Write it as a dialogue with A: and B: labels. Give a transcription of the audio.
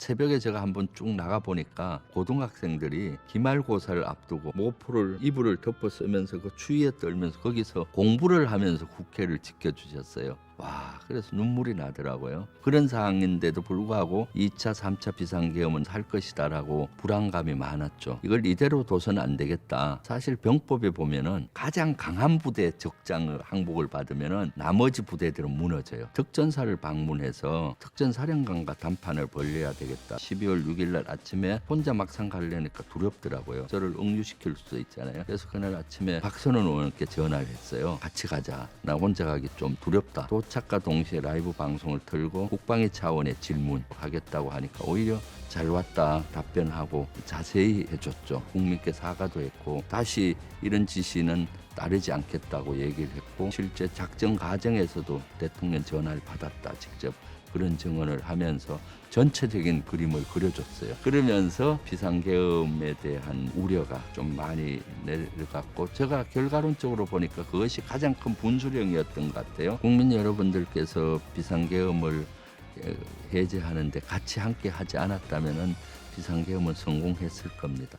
A: 새벽에 제가 한번 쭉 나가 보니까 고등학생들이 기말고사를 앞두고 모포를 이불을 덮어 쓰면서 그 추위에 떨면서 거기서 공부를 하면서 국회를 지켜주셨어요. 와, 그래서 눈물이 나더라고요. 그런 상황인데도 불구하고 2차, 3차 비상계엄은 할 것이다라고 불안감이 많았죠. 이걸 이대로 둬서는 안 되겠다. 사실 병법에 보면은 가장 강한 부대 적장을 항복을 받으면은 나머지 부대들은 무너져요. 특전사를 방문해서 특전사령관과 담판을 벌려야 되겠다. 12월 6일 날 아침에 혼자 막상 가려니까 두렵더라고요. 저를 응유시킬 수도 있잖아요. 그래서 그날 아침에 박선원 의원께 전화를 했어요. 같이 가자. 나 혼자 가기 좀 두렵다. 도 착과 동시에 라이브 방송을 틀고 국방위 차원의 질문 하겠다고 하니까 오히려 잘 왔다 답변하고 자세히 해줬죠. 국민께 사과도 했고 다시 이런 지시는 따르지 않겠다고 얘기를 했고 실제 작전 과정에서도 대통령 전화를 받았다 직접 그런 증언을 하면서 전체적인 그림을 그려줬어요. 그러면서 비상계엄에 대한 우려가 좀 많이 내려갔고 제가 결과론적으로 보니까 그것이 가장 큰 분수령이었던 것 같아요. 국민 여러분들께서 비상계엄을 에, 해제하는데 같이 함께 하지 않았다면은 비상계엄은 성공했을 겁니다.